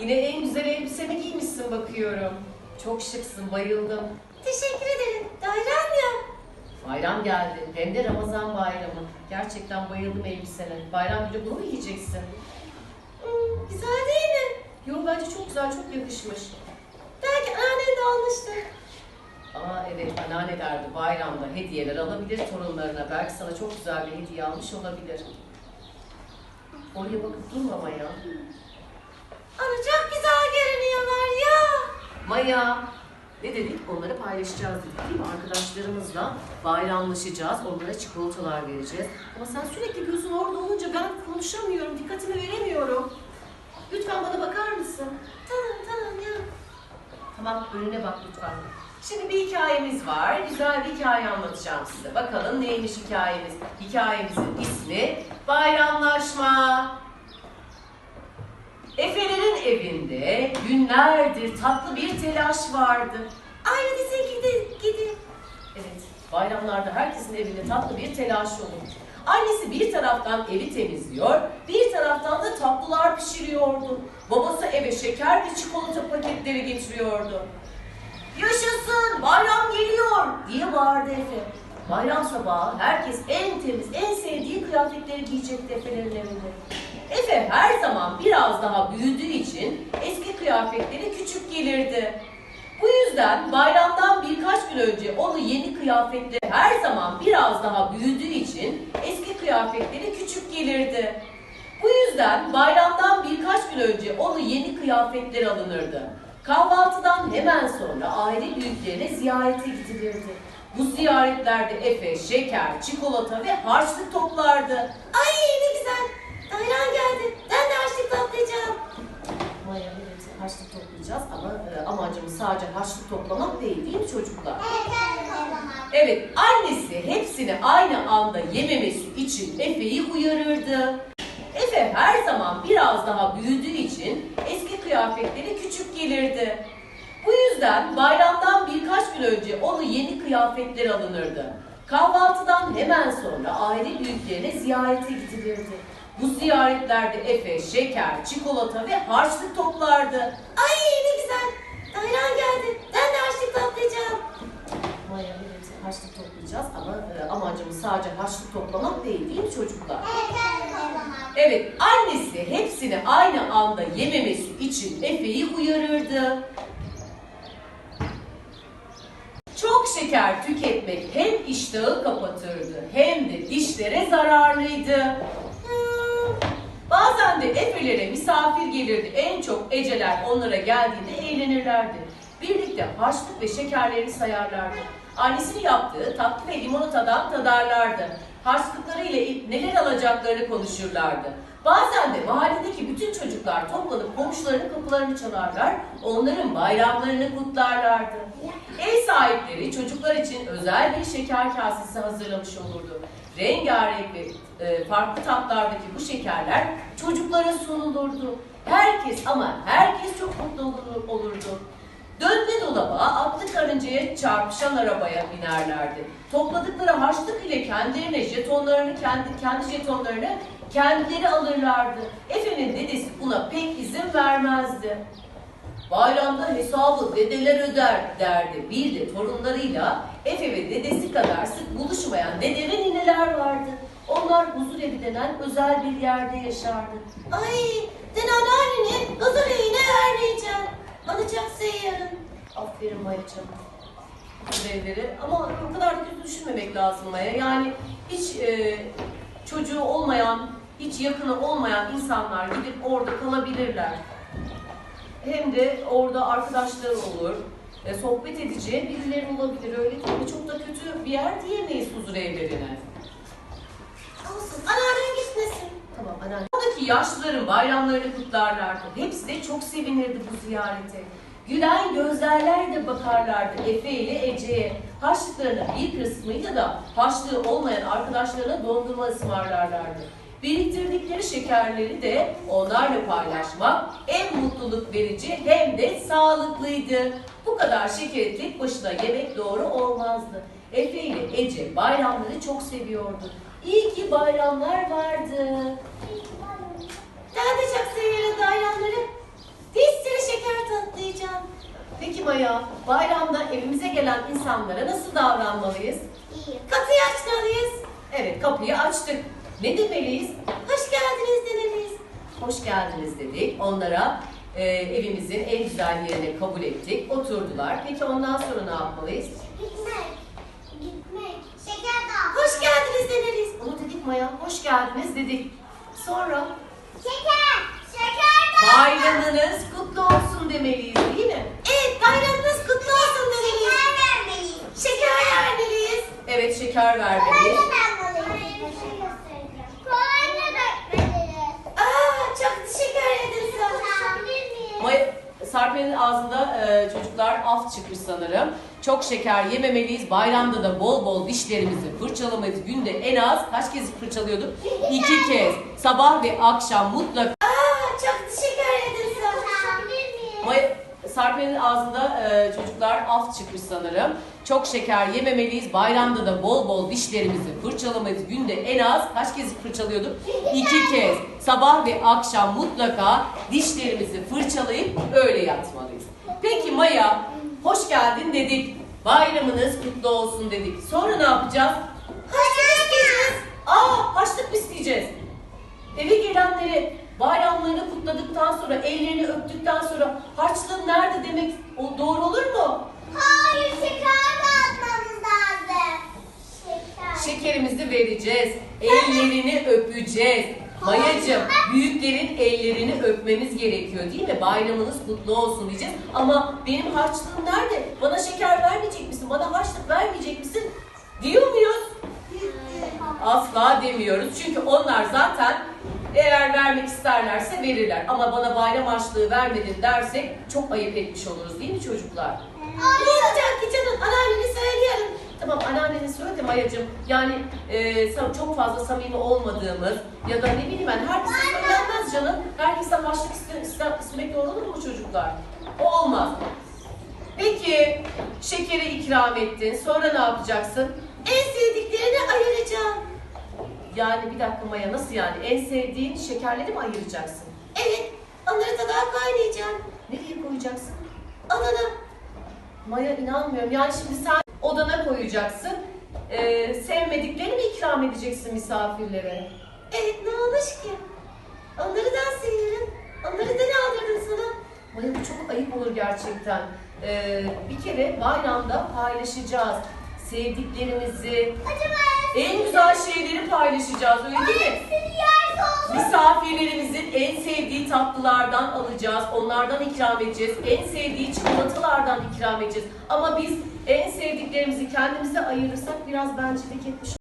Yine en güzel elbiseni giymişsin bakıyorum. Çok şıksın, bayıldım. Teşekkür ederim. Bayram ya. Bayram geldi, hem de Ramazan bayramı. Gerçekten bayıldım elbisene. Bayram günü bunu mu giyeceksin? Hmm, güzel değil mi? Yo bence çok güzel, çok yakışmış. Belki annem de almıştır. Aa evet, anneanne derdi bayramda hediyeler alabilir torunlarına. Belki sana çok güzel bir hediye almış olabilir. Oraya bakıp durma. Ama ya. Maya, ne dedik? Onları paylaşacağız dedik değil mi? Arkadaşlarımızla bayramlaşacağız. Onlara çikolatalar vereceğiz. Ama sen sürekli gözün orada olunca ben konuşamıyorum, dikkatimi veremiyorum. Lütfen bana bakar mısın? Tamam tamam ya. Tamam, önüne bak lütfen. Şimdi bir hikayemiz var. Güzel bir hikaye anlatacağım size. Bakalım neymiş hikayemiz? Hikayemizin ismi Bayramlaşma. Efelerin evinde günlerdir tatlı bir telaş vardı. Aynı bizim gibi gibi. Evet, bayramlarda herkesin evinde tatlı bir telaş olur. Annesi bir taraftan evi temizliyor, bir taraftan da tatlılar pişiriyordu. Babası eve şeker ve çikolata paketleri getiriyordu. Yaşasın, bayram geliyor diye bağırdı Efe. Bayram sabahı herkes en temiz, en sevdiği kıyafetleri giyecekti Efe'lerin evinde. Efe her zaman biraz daha büyüdüğü için eski kıyafetleri küçük gelirdi. Bu yüzden bayramdan birkaç gün önce onu yeni kıyafetleri her zaman biraz daha büyüdüğü için eski kıyafetleri küçük gelirdi. Bu yüzden bayramdan birkaç gün önce onu yeni kıyafetler alınırdı. Kahvaltıdan hemen sonra aile büyüklerine ziyarete gidilirdi. Bu ziyaretlerde Efe şeker, çikolata ve harçlık toplardı. Ay ne güzel. Bayram geldi. Ben de harçlık toplayacağım. Maya evet harçlık toplayacağız ama e, amacımız sadece harçlık toplamak değil değil mi çocuklar? Evet, annesi hepsini aynı anda yememesi için Efe'yi uyarırdı. Efe her zaman biraz daha büyüdüğü için eski kıyafetleri küçük gelirdi. Bu yüzden bayramdan birkaç gün önce onu yeni kıyafetler alınırdı. Kahvaltıdan hemen sonra aile büyüklerine ziyarete gidilirdi. Bu ziyaretlerde Efe şeker, çikolata ve harçlık toplardı. Ay ne güzel. Bayram geldi. Ben de harçlık toplayacağım. Maya evet harçlık toplayacağız ama e, amacımız sadece harçlık toplamak değil değil mi çocuklar? Evet annesi hepsini aynı anda yememesi için Efe'yi uyarırdı. Çok şeker tüketmek hem iştahı kapatırdı hem de dişlere zararlıydı. Bazen de Efe'lere misafir gelirdi. En çok Eceler onlara geldiğinde eğlenirlerdi. Birlikte harçlık ve şekerlerini sayarlardı. Annesinin yaptığı tatlı ve limonatadan tadarlardı. Harçlıkları ile neler alacaklarını konuşurlardı. Bazen de mahalledeki bütün çocuklar toplanıp komşularının kapılarını çalarlar, onların bayramlarını kutlarlardı. Ev sahipleri çocuklar için özel bir şeker kasesi hazırlamış olurdu. Rengarenk e, farklı tatlardaki bu şekerler çocuklara sunulurdu. Herkes ama herkes çok mutlu olur- olurdu. Dönme dolaba, atlı karıncaya çarpışan arabaya binerlerdi. Topladıkları harçlık ile kendilerine jetonlarını, kendi, kendi jetonlarını kendileri alırlardı. Efe'nin dedesi buna pek izin vermezdi. Bayramda hesabı dedeler öder derdi. Bir de torunlarıyla Efe ve dedesi kadar sık buluşmayan dede ve nineler vardı. Onlar huzur evi denen özel bir yerde yaşardı. Ay ben anneanneni huzur evine vermeyeceğim. Alacaksa yarın. Aferin Maya'cığım. Huzur evleri ama o kadar da kötü düşünmemek lazım Maya. Yani hiç e, çocuğu olmayan, hiç yakını olmayan insanlar gidip orada kalabilirler. Hem de orada arkadaşları olur, e, sohbet edeceği birileri olabilir öyle değil mi? Çok da kötü bir yer diyemeyiz huzur evlerine. Olsun. Anneannem gitmesin. Tamam anneanne. Oradaki yaşlıların bayramlarını kutlarlardı. Hepsi de çok sevinirdi bu ziyarete. Gülen gözlerle de bakarlardı Efe ile Ece'ye. Harçlıklarının bir kısmıyla da harçlığı olmayan arkadaşlarına dondurma ısmarlarlardı. Biriktirdikleri şekerleri de onlarla paylaşmak en mutluluk verici hem de sağlıklıydı. Bu kadar şekeri tek başına yemek doğru olmazdı. Efe ile Ece bayramları çok seviyordu. İyi ki bayramlar vardı. Ben de çok seviyorum bayramları. Biz Maya, bayramda evimize gelen insanlara nasıl davranmalıyız? İyi. Kapıyı açmalıyız. Evet, kapıyı açtık. Ne demeliyiz? Hoş geldiniz demeliyiz. Hoş geldiniz dedik. Onlara e, evimizin en güzel yerine kabul ettik. Oturdular. Peki ondan sonra ne yapmalıyız? Gitmek. Gitmek. Şeker. Hoş geldiniz demeliyiz. Onu dedik Maya, hoş geldiniz dedik. Sonra Şeker. Şeker dağ. bayramınız kutlu olsun demeliyiz değil mi? Evet bayramınız kutlu olsun demeliyiz. Şeker vermeliyiz. Şeker vermeliyiz. Evet, şeker vermeliyiz. Aa, çok teşekkür ederim sana. Maya, Sarpen'in ağzında e, çocuklar af çıkmış sanırım. Çok şeker yememeliyiz. Bayramda da bol bol dişlerimizi fırçalamalıyız. Günde en az kaç kez fırçalıyorduk? İki kez. Sabah ve akşam mutlaka. Aa, çok teşekkür ederim sana. Maya, Sarpen'in ağzında e, çocuklar af çıkmış sanırım. Çok şeker yememeliyiz. Bayramda da bol bol dişlerimizi fırçalamalıyız. Günde en az kaç kez fırçalıyorduk? İki kez. Sabah ve akşam mutlaka dişlerimizi fırçalayıp öyle yatmalıyız. Peki Maya, hoş geldin dedik. Bayramınız kutlu olsun dedik. Sonra ne yapacağız? Harçlık isteyeceğiz. Aa, harçlık mı isteyeceğiz? Eve gelenleri bayramlarını kutladıktan sonra, ellerini öptükten sonra harçlığın nerede demek o doğru olur mu? Hayır, şeker dağıtmamız lazım. Şeker. Şekerimizi vereceğiz, ellerini öpeceğiz. Mayacım, büyüklerin ellerini öpmemiz gerekiyor değil mi? Bayramınız kutlu olsun diyeceğiz. Ama benim harçlığım nerede? Bana şeker vermeyecek misin? Bana harçlık vermeyecek misin? Diyor muyuz? Asla demiyoruz. Çünkü onlar zaten eğer vermek isterlerse verirler. Ama bana bayram harçlığı vermedin dersek çok ayıp etmiş oluruz değil mi çocuklar? Ne olacak ki canım? Anneannene söyleyelim. Tamam anneannene söyle Mayacığım yani e, çok fazla samimi olmadığımız ya da ne bileyim ben herkese söylenmez canım. Herkesten harçlık iste, iste, istemek doğru olur mu çocuklar? O olmaz. Peki şekeri ikram ettin sonra ne yapacaksın? En ayıracağım. Yani bir dakika Maya nasıl yani? En sevdiğin şekerleri mi ayıracaksın? Evet, onları tabağa kaynayacağım. Nereye koyacaksın? Odana. Maya inanmıyorum. Yani şimdi sen odana koyacaksın. Ee, sevmediklerini mi ikram edeceksin misafirlere? Evet, ne olmuş ki? Onları da seviyorum. Onları da ne aldırdın sana? Maya bu çok ayıp olur gerçekten. Ee, bir kere bayramda paylaşacağız. Sevdiklerimizi, Acaba en güzel şeyleri paylaşacağız öyle değil mi? Misafirlerimizin en sevdiği tatlılardan alacağız, onlardan ikram edeceğiz. En sevdiği çikolatalardan ikram edeceğiz. Ama biz en sevdiklerimizi kendimize ayırırsak biraz bencillik etmiş